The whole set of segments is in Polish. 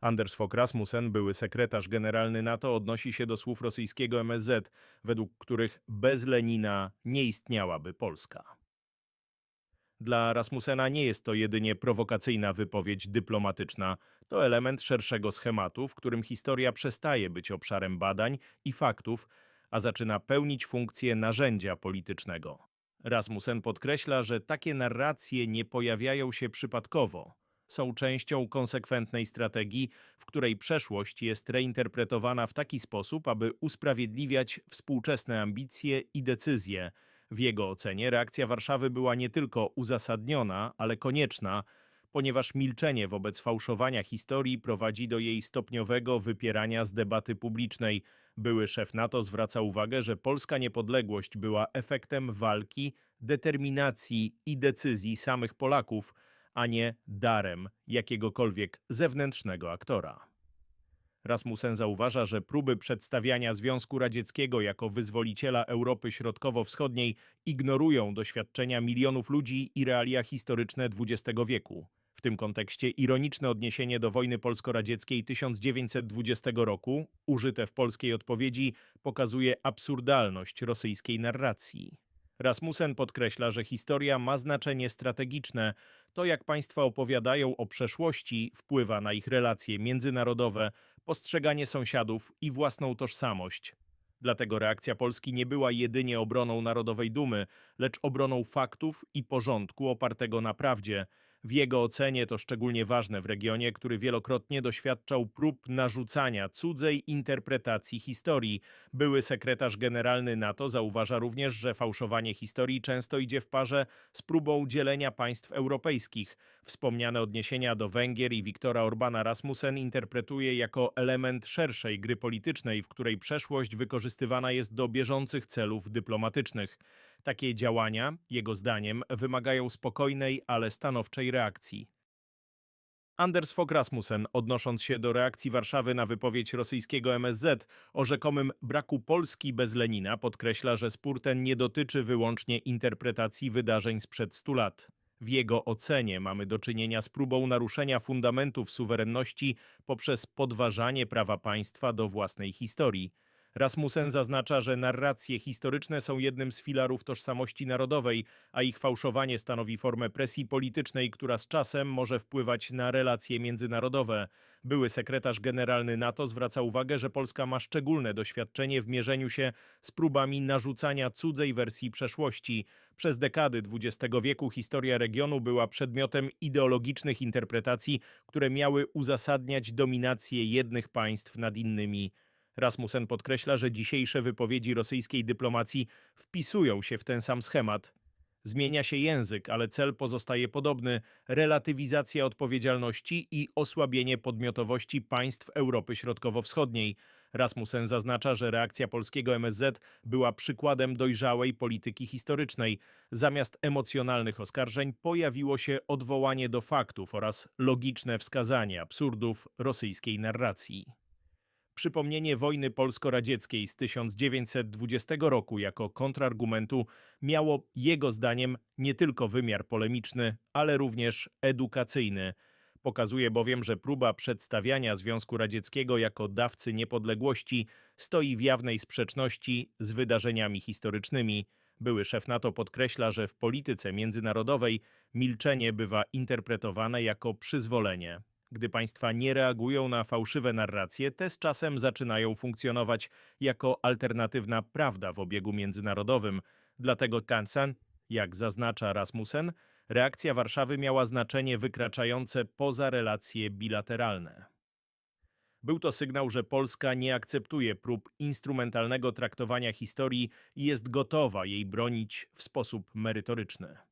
Anders Fogh Rasmussen, były sekretarz generalny NATO, odnosi się do słów rosyjskiego MSZ, według których bez Lenina nie istniałaby Polska. Dla Rasmussena nie jest to jedynie prowokacyjna wypowiedź dyplomatyczna, to element szerszego schematu, w którym historia przestaje być obszarem badań i faktów, a zaczyna pełnić funkcję narzędzia politycznego. Rasmussen podkreśla, że takie narracje nie pojawiają się przypadkowo. Są częścią konsekwentnej strategii, w której przeszłość jest reinterpretowana w taki sposób, aby usprawiedliwiać współczesne ambicje i decyzje. W jego ocenie reakcja Warszawy była nie tylko uzasadniona, ale konieczna, ponieważ milczenie wobec fałszowania historii prowadzi do jej stopniowego wypierania z debaty publicznej. Były szef NATO zwraca uwagę, że polska niepodległość była efektem walki, determinacji i decyzji samych Polaków, a nie darem jakiegokolwiek zewnętrznego aktora. Rasmussen zauważa, że próby przedstawiania Związku Radzieckiego jako wyzwoliciela Europy Środkowo-Wschodniej ignorują doświadczenia milionów ludzi i realia historyczne XX wieku. W tym kontekście ironiczne odniesienie do wojny polsko-radzieckiej 1920 roku, użyte w polskiej odpowiedzi, pokazuje absurdalność rosyjskiej narracji. Rasmussen podkreśla, że historia ma znaczenie strategiczne. To, jak państwa opowiadają o przeszłości, wpływa na ich relacje międzynarodowe, postrzeganie sąsiadów i własną tożsamość. Dlatego reakcja Polski nie była jedynie obroną narodowej dumy, lecz obroną faktów i porządku opartego na prawdzie. W jego ocenie to szczególnie ważne w regionie, który wielokrotnie doświadczał prób narzucania cudzej interpretacji historii. Były sekretarz generalny NATO zauważa również, że fałszowanie historii często idzie w parze z próbą dzielenia państw europejskich. Wspomniane odniesienia do Węgier i Viktora Orbana Rasmussen interpretuje jako element szerszej gry politycznej, w której przeszłość wykorzystywana jest do bieżących celów dyplomatycznych. Takie działania, jego zdaniem, wymagają spokojnej, ale stanowczej reakcji. Anders Fogh Rasmussen, odnosząc się do reakcji Warszawy na wypowiedź rosyjskiego MSZ o rzekomym braku Polski bez Lenina, podkreśla, że spór ten nie dotyczy wyłącznie interpretacji wydarzeń sprzed stu lat. W jego ocenie mamy do czynienia z próbą naruszenia fundamentów suwerenności poprzez podważanie prawa państwa do własnej historii. Rasmussen zaznacza, że narracje historyczne są jednym z filarów tożsamości narodowej, a ich fałszowanie stanowi formę presji politycznej, która z czasem może wpływać na relacje międzynarodowe. Były sekretarz generalny NATO zwraca uwagę, że Polska ma szczególne doświadczenie w mierzeniu się z próbami narzucania cudzej wersji przeszłości. Przez dekady XX wieku historia regionu była przedmiotem ideologicznych interpretacji, które miały uzasadniać dominację jednych państw nad innymi. Rasmussen podkreśla, że dzisiejsze wypowiedzi rosyjskiej dyplomacji wpisują się w ten sam schemat. Zmienia się język, ale cel pozostaje podobny relatywizacja odpowiedzialności i osłabienie podmiotowości państw Europy Środkowo-Wschodniej. Rasmussen zaznacza, że reakcja polskiego MSZ była przykładem dojrzałej polityki historycznej. Zamiast emocjonalnych oskarżeń pojawiło się odwołanie do faktów oraz logiczne wskazanie absurdów rosyjskiej narracji przypomnienie wojny polsko-radzieckiej z 1920 roku jako kontrargumentu miało jego zdaniem nie tylko wymiar polemiczny, ale również edukacyjny. Pokazuje bowiem, że próba przedstawiania Związku Radzieckiego jako dawcy niepodległości stoi w jawnej sprzeczności z wydarzeniami historycznymi. Były szef NATO podkreśla, że w polityce międzynarodowej milczenie bywa interpretowane jako przyzwolenie. Gdy państwa nie reagują na fałszywe narracje, te z czasem zaczynają funkcjonować jako alternatywna prawda w obiegu międzynarodowym. Dlatego Kansan, jak zaznacza Rasmussen, reakcja Warszawy miała znaczenie wykraczające poza relacje bilateralne. Był to sygnał, że Polska nie akceptuje prób instrumentalnego traktowania historii i jest gotowa jej bronić w sposób merytoryczny.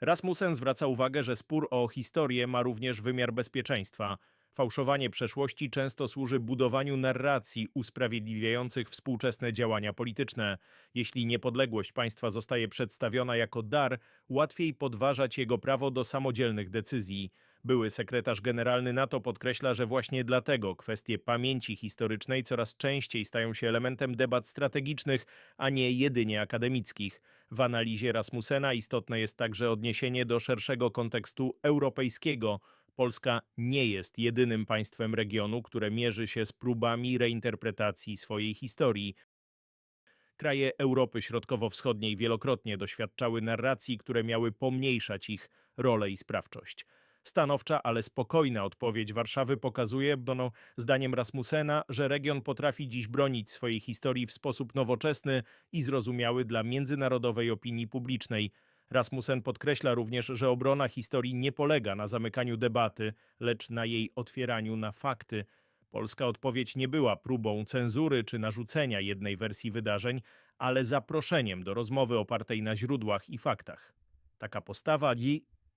Rasmussen zwraca uwagę, że spór o historię ma również wymiar bezpieczeństwa. Fałszowanie przeszłości często służy budowaniu narracji usprawiedliwiających współczesne działania polityczne. Jeśli niepodległość państwa zostaje przedstawiona jako dar, łatwiej podważać jego prawo do samodzielnych decyzji. Były sekretarz generalny NATO podkreśla, że właśnie dlatego kwestie pamięci historycznej coraz częściej stają się elementem debat strategicznych, a nie jedynie akademickich. W analizie Rasmussena istotne jest także odniesienie do szerszego kontekstu europejskiego. Polska nie jest jedynym państwem regionu, które mierzy się z próbami reinterpretacji swojej historii. Kraje Europy Środkowo-Wschodniej wielokrotnie doświadczały narracji, które miały pomniejszać ich rolę i sprawczość. Stanowcza, ale spokojna odpowiedź Warszawy pokazuje, no, zdaniem Rasmusena, że region potrafi dziś bronić swojej historii w sposób nowoczesny i zrozumiały dla międzynarodowej opinii publicznej. Rasmussen podkreśla również, że obrona historii nie polega na zamykaniu debaty, lecz na jej otwieraniu na fakty. Polska odpowiedź nie była próbą cenzury czy narzucenia jednej wersji wydarzeń, ale zaproszeniem do rozmowy opartej na źródłach i faktach. Taka postawa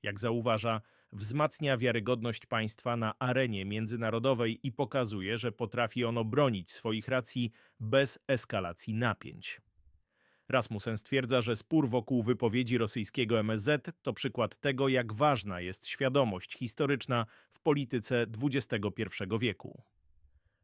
jak zauważa, wzmacnia wiarygodność państwa na arenie międzynarodowej i pokazuje, że potrafi ono bronić swoich racji bez eskalacji napięć. Rasmussen stwierdza, że spór wokół wypowiedzi rosyjskiego MSZ to przykład tego, jak ważna jest świadomość historyczna w polityce XXI wieku.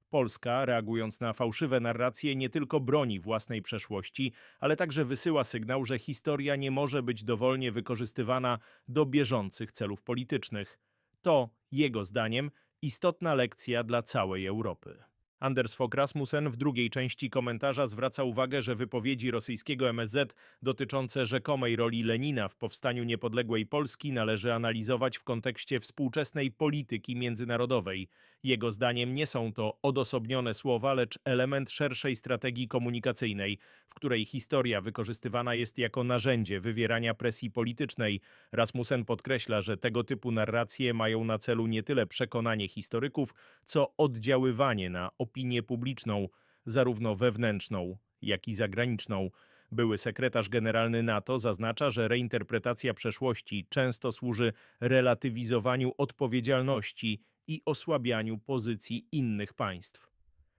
Polska, reagując na fałszywe narracje, nie tylko broni własnej przeszłości, ale także wysyła sygnał, że historia nie może być dowolnie wykorzystywana do bieżących celów politycznych. To, jego zdaniem, istotna lekcja dla całej Europy. Anders Fogh Rasmussen w drugiej części komentarza zwraca uwagę, że wypowiedzi rosyjskiego MSZ dotyczące rzekomej roli Lenina w powstaniu niepodległej Polski należy analizować w kontekście współczesnej polityki międzynarodowej. Jego zdaniem nie są to odosobnione słowa, lecz element szerszej strategii komunikacyjnej, w której historia wykorzystywana jest jako narzędzie wywierania presji politycznej. Rasmussen podkreśla, że tego typu narracje mają na celu nie tyle przekonanie historyków, co oddziaływanie na opinię publiczną, zarówno wewnętrzną, jak i zagraniczną. Były sekretarz generalny NATO zaznacza, że reinterpretacja przeszłości często służy relatywizowaniu odpowiedzialności i osłabianiu pozycji innych państw.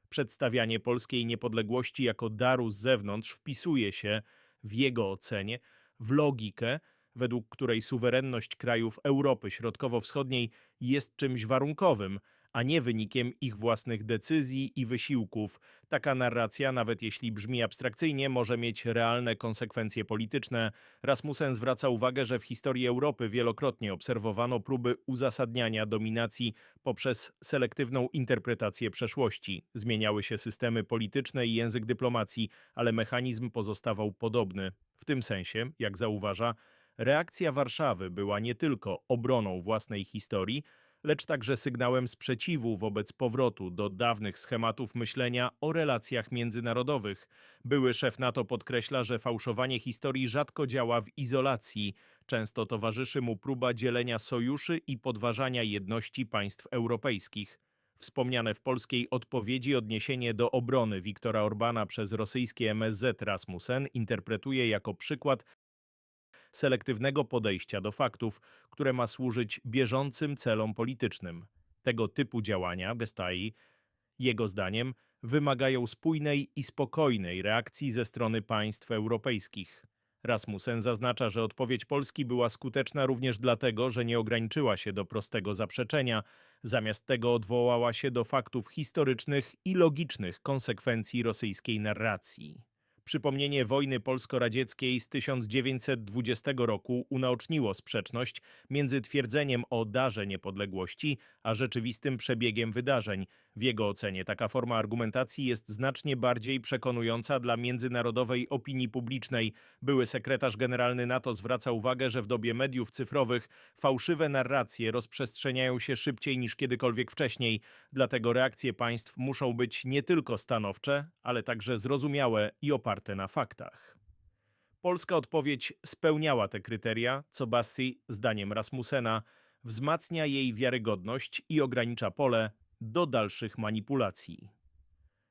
Przedstawianie polskiej niepodległości jako daru z zewnątrz wpisuje się, w jego ocenie, w logikę, według której suwerenność krajów Europy Środkowo-Wschodniej jest czymś warunkowym, a nie wynikiem ich własnych decyzji i wysiłków. Taka narracja, nawet jeśli brzmi abstrakcyjnie, może mieć realne konsekwencje polityczne. Rasmussen zwraca uwagę, że w historii Europy wielokrotnie obserwowano próby uzasadniania dominacji poprzez selektywną interpretację przeszłości. Zmieniały się systemy polityczne i język dyplomacji, ale mechanizm pozostawał podobny. W tym sensie, jak zauważa, reakcja Warszawy była nie tylko obroną własnej historii, lecz także sygnałem sprzeciwu wobec powrotu do dawnych schematów myślenia o relacjach międzynarodowych. Były szef NATO podkreśla, że fałszowanie historii rzadko działa w izolacji, często towarzyszy mu próba dzielenia sojuszy i podważania jedności państw europejskich. Wspomniane w polskiej odpowiedzi odniesienie do obrony Viktora Orbana przez rosyjskie MSZ Rasmussen interpretuje jako przykład selektywnego podejścia do faktów, które ma służyć bieżącym celom politycznym. Tego typu działania, Bestai, jego zdaniem, wymagają spójnej i spokojnej reakcji ze strony państw europejskich. Rasmussen zaznacza, że odpowiedź Polski była skuteczna również dlatego, że nie ograniczyła się do prostego zaprzeczenia, zamiast tego odwołała się do faktów historycznych i logicznych konsekwencji rosyjskiej narracji. Przypomnienie wojny polsko-radzieckiej z 1920 roku unaoczniło sprzeczność między twierdzeniem o darze niepodległości a rzeczywistym przebiegiem wydarzeń. W jego ocenie taka forma argumentacji jest znacznie bardziej przekonująca dla międzynarodowej opinii publicznej. Były sekretarz generalny NATO zwraca uwagę, że w dobie mediów cyfrowych fałszywe narracje rozprzestrzeniają się szybciej niż kiedykolwiek wcześniej. Dlatego reakcje państw muszą być nie tylko stanowcze, ale także zrozumiałe i oparte na faktach. Polska odpowiedź spełniała te kryteria, co Bassi, zdaniem Rasmussena, wzmacnia jej wiarygodność i ogranicza pole do dalszych manipulacji.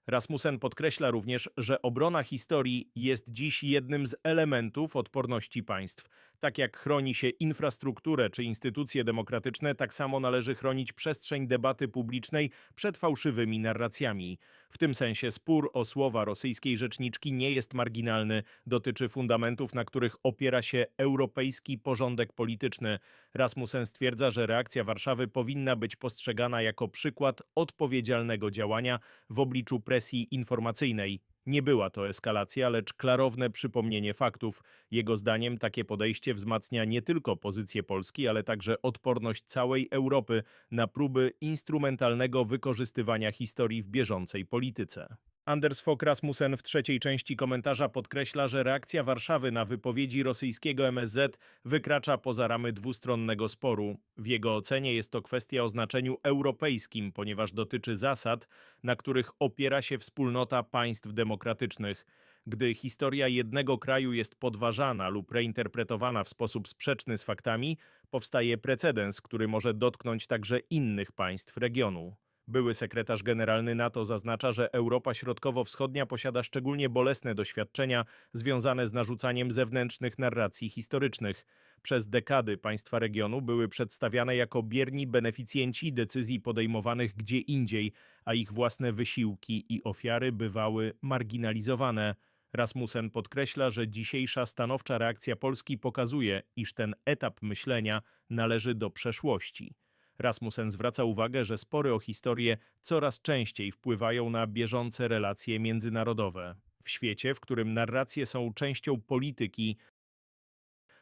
Rasmussen podkreśla również, że obrona historii jest dziś jednym z elementów odporności państw. Tak jak chroni się infrastrukturę czy instytucje demokratyczne, tak samo należy chronić przestrzeń debaty publicznej przed fałszywymi narracjami. W tym sensie spór o słowa rosyjskiej rzeczniczki nie jest marginalny, dotyczy fundamentów, na których opiera się europejski porządek polityczny. Rasmussen stwierdza, że reakcja Warszawy powinna być postrzegana jako przykład odpowiedzialnego działania w obliczu presji informacyjnej. Nie była to eskalacja, lecz klarowne przypomnienie faktów. Jego zdaniem takie podejście wzmacnia nie tylko pozycję Polski, ale także odporność całej Europy na próby instrumentalnego wykorzystywania historii w bieżącej polityce. Anders Fogh Rasmussen w trzeciej części komentarza podkreśla, że reakcja Warszawy na wypowiedzi rosyjskiego MSZ wykracza poza ramy dwustronnego sporu. W jego ocenie jest to kwestia o znaczeniu europejskim, ponieważ dotyczy zasad, na których opiera się wspólnota państw demokratycznych. Gdy historia jednego kraju jest podważana lub reinterpretowana w sposób sprzeczny z faktami, powstaje precedens, który może dotknąć także innych państw regionu. Były sekretarz generalny NATO zaznacza, że Europa Środkowo-Wschodnia posiada szczególnie bolesne doświadczenia związane z narzucaniem zewnętrznych narracji historycznych. Przez dekady państwa regionu były przedstawiane jako bierni beneficjenci decyzji podejmowanych gdzie indziej, a ich własne wysiłki i ofiary bywały marginalizowane. Rasmussen podkreśla, że dzisiejsza stanowcza reakcja Polski pokazuje, iż ten etap myślenia należy do przeszłości. Rasmussen zwraca uwagę, że spory o historię coraz częściej wpływają na bieżące relacje międzynarodowe. W świecie, w którym narracje są częścią polityki,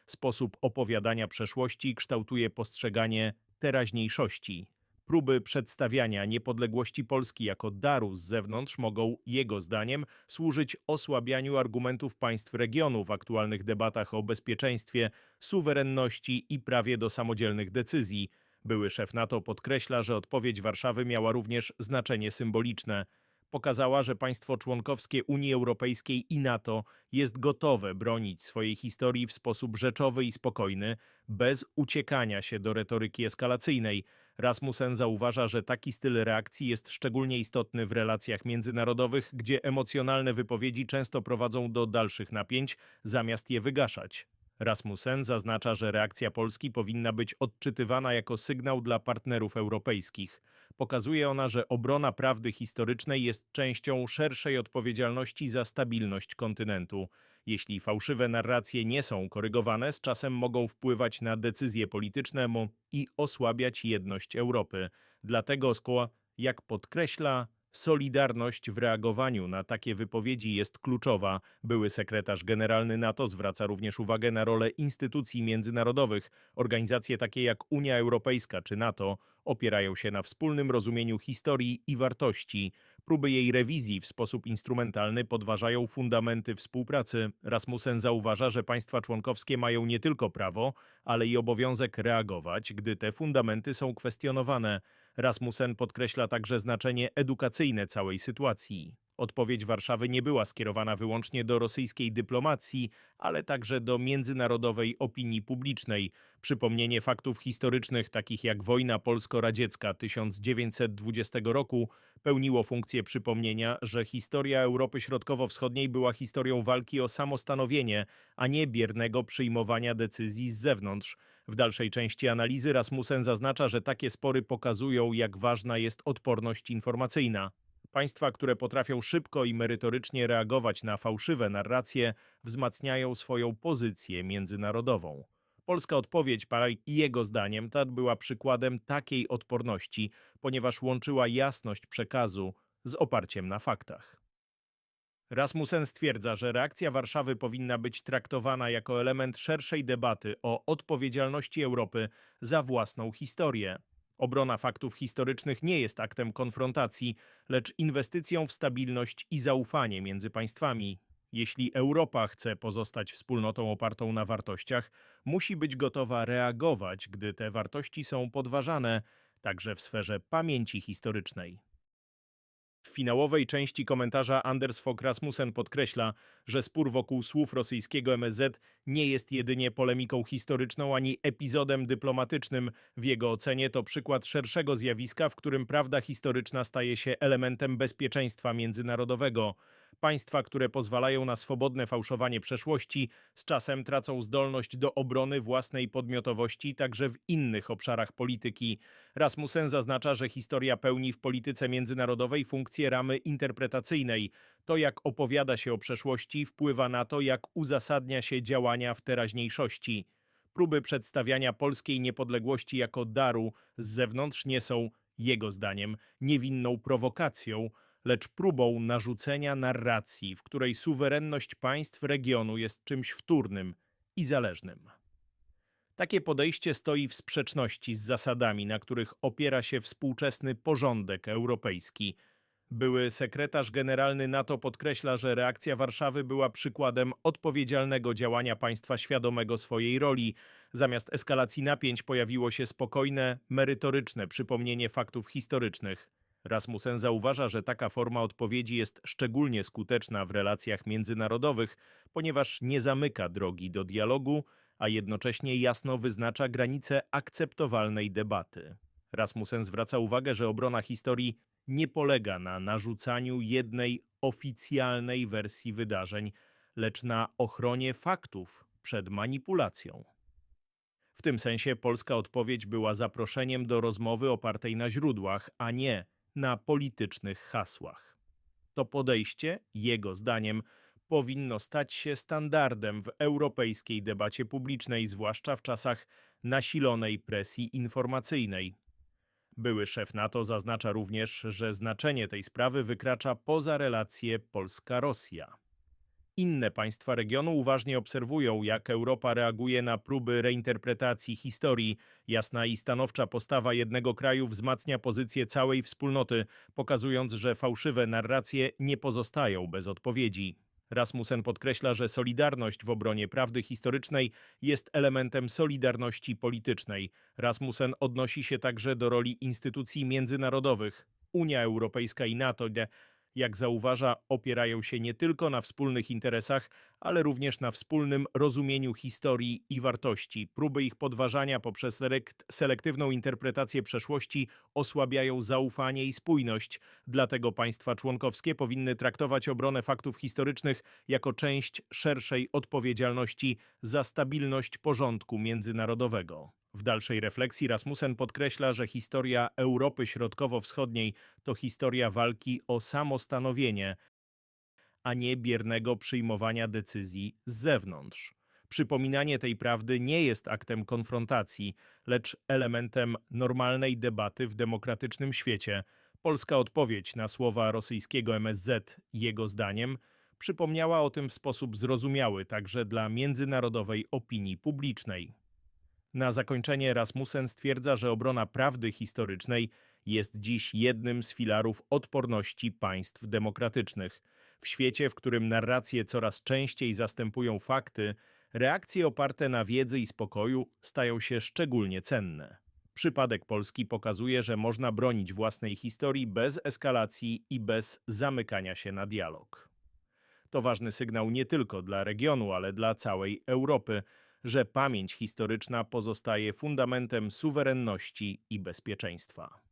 sposób opowiadania przeszłości kształtuje postrzeganie teraźniejszości. Próby przedstawiania niepodległości Polski jako daru z zewnątrz mogą, jego zdaniem, służyć osłabianiu argumentów państw regionu w aktualnych debatach o bezpieczeństwie, suwerenności i prawie do samodzielnych decyzji. Były szef NATO podkreśla, że odpowiedź Warszawy miała również znaczenie symboliczne. Pokazała, że państwo członkowskie Unii Europejskiej i NATO jest gotowe bronić swojej historii w sposób rzeczowy i spokojny, bez uciekania się do retoryki eskalacyjnej. Rasmussen zauważa, że taki styl reakcji jest szczególnie istotny w relacjach międzynarodowych, gdzie emocjonalne wypowiedzi często prowadzą do dalszych napięć, zamiast je wygaszać. Rasmussen zaznacza, że reakcja Polski powinna być odczytywana jako sygnał dla partnerów europejskich. Pokazuje ona, że obrona prawdy historycznej jest częścią szerszej odpowiedzialności za stabilność kontynentu. Jeśli fałszywe narracje nie są korygowane, z czasem mogą wpływać na decyzje polityczne i osłabiać jedność Europy. Dlatego, Skła, jak podkreśla, Solidarność w reagowaniu na takie wypowiedzi jest kluczowa. Były sekretarz generalny NATO zwraca również uwagę na rolę instytucji międzynarodowych. Organizacje takie jak Unia Europejska czy NATO opierają się na wspólnym rozumieniu historii i wartości. Próby jej rewizji w sposób instrumentalny podważają fundamenty współpracy. Rasmussen zauważa, że państwa członkowskie mają nie tylko prawo, ale i obowiązek reagować, gdy te fundamenty są kwestionowane. Rasmussen podkreśla także znaczenie edukacyjne całej sytuacji. Odpowiedź Warszawy nie była skierowana wyłącznie do rosyjskiej dyplomacji, ale także do międzynarodowej opinii publicznej. Przypomnienie faktów historycznych, takich jak wojna polsko-radziecka 1920 roku, pełniło funkcję przypomnienia, że historia Europy Środkowo-Wschodniej była historią walki o samostanowienie, a nie biernego przyjmowania decyzji z zewnątrz. W dalszej części analizy Rasmussen zaznacza, że takie spory pokazują, jak ważna jest odporność informacyjna. Państwa, które potrafią szybko i merytorycznie reagować na fałszywe narracje, wzmacniają swoją pozycję międzynarodową. Polska odpowiedź, i jego zdaniem, ta była przykładem takiej odporności, ponieważ łączyła jasność przekazu z oparciem na faktach. Rasmussen stwierdza, że reakcja Warszawy powinna być traktowana jako element szerszej debaty o odpowiedzialności Europy za własną historię. Obrona faktów historycznych nie jest aktem konfrontacji, lecz inwestycją w stabilność i zaufanie między państwami. Jeśli Europa chce pozostać wspólnotą opartą na wartościach, musi być gotowa reagować, gdy te wartości są podważane, także w sferze pamięci historycznej. W finałowej części komentarza Anders Fogh Rasmussen podkreśla, że spór wokół słów rosyjskiego MSZ nie jest jedynie polemiką historyczną ani epizodem dyplomatycznym. W jego ocenie to przykład szerszego zjawiska, w którym prawda historyczna staje się elementem bezpieczeństwa międzynarodowego. Państwa, które pozwalają na swobodne fałszowanie przeszłości, z czasem tracą zdolność do obrony własnej podmiotowości także w innych obszarach polityki. Rasmussen zaznacza, że historia pełni w polityce międzynarodowej funkcję ramy interpretacyjnej. To, jak opowiada się o przeszłości, wpływa na to, jak uzasadnia się działania w teraźniejszości. Próby przedstawiania polskiej niepodległości jako daru z zewnątrz nie są, jego zdaniem, niewinną prowokacją, lecz próbą narzucenia narracji, w której suwerenność państw regionu jest czymś wtórnym i zależnym. Takie podejście stoi w sprzeczności z zasadami, na których opiera się współczesny porządek europejski. Były sekretarz generalny NATO podkreśla, że reakcja Warszawy była przykładem odpowiedzialnego działania państwa świadomego swojej roli. Zamiast eskalacji napięć pojawiło się spokojne, merytoryczne przypomnienie faktów historycznych. Rasmussen zauważa, że taka forma odpowiedzi jest szczególnie skuteczna w relacjach międzynarodowych, ponieważ nie zamyka drogi do dialogu, a jednocześnie jasno wyznacza granice akceptowalnej debaty. Rasmussen zwraca uwagę, że obrona historii nie polega na narzucaniu jednej oficjalnej wersji wydarzeń, lecz na ochronie faktów przed manipulacją. W tym sensie polska odpowiedź była zaproszeniem do rozmowy opartej na źródłach, a nie na politycznych hasłach. To podejście, jego zdaniem, powinno stać się standardem w europejskiej debacie publicznej, zwłaszcza w czasach nasilonej presji informacyjnej. Były szef NATO zaznacza również, że znaczenie tej sprawy wykracza poza relacje Polska-Rosja. Inne państwa regionu uważnie obserwują, jak Europa reaguje na próby reinterpretacji historii. Jasna i stanowcza postawa jednego kraju wzmacnia pozycję całej wspólnoty, pokazując, że fałszywe narracje nie pozostają bez odpowiedzi. Rasmussen podkreśla, że solidarność w obronie prawdy historycznej jest elementem solidarności politycznej. Rasmussen odnosi się także do roli instytucji międzynarodowych. Unia Europejska i NATO, jak zauważa, opierają się nie tylko na wspólnych interesach, ale również na wspólnym rozumieniu historii i wartości. Próby ich podważania poprzez selektywną interpretację przeszłości osłabiają zaufanie i spójność. Dlatego państwa członkowskie powinny traktować obronę faktów historycznych jako część szerszej odpowiedzialności za stabilność porządku międzynarodowego. W dalszej refleksji Rasmussen podkreśla, że historia Europy Środkowo-Wschodniej to historia walki o samostanowienie, a nie biernego przyjmowania decyzji z zewnątrz. Przypominanie tej prawdy nie jest aktem konfrontacji, lecz elementem normalnej debaty w demokratycznym świecie. Polska odpowiedź na słowa rosyjskiego MSZ, jego zdaniem, przypomniała o tym w sposób zrozumiały także dla międzynarodowej opinii publicznej. Na zakończenie Rasmussen stwierdza, że obrona prawdy historycznej jest dziś jednym z filarów odporności państw demokratycznych. W świecie, w którym narracje coraz częściej zastępują fakty, reakcje oparte na wiedzy i spokoju stają się szczególnie cenne. Przypadek Polski pokazuje, że można bronić własnej historii bez eskalacji i bez zamykania się na dialog. To ważny sygnał nie tylko dla regionu, ale dla całej Europy że pamięć historyczna pozostaje fundamentem suwerenności i bezpieczeństwa.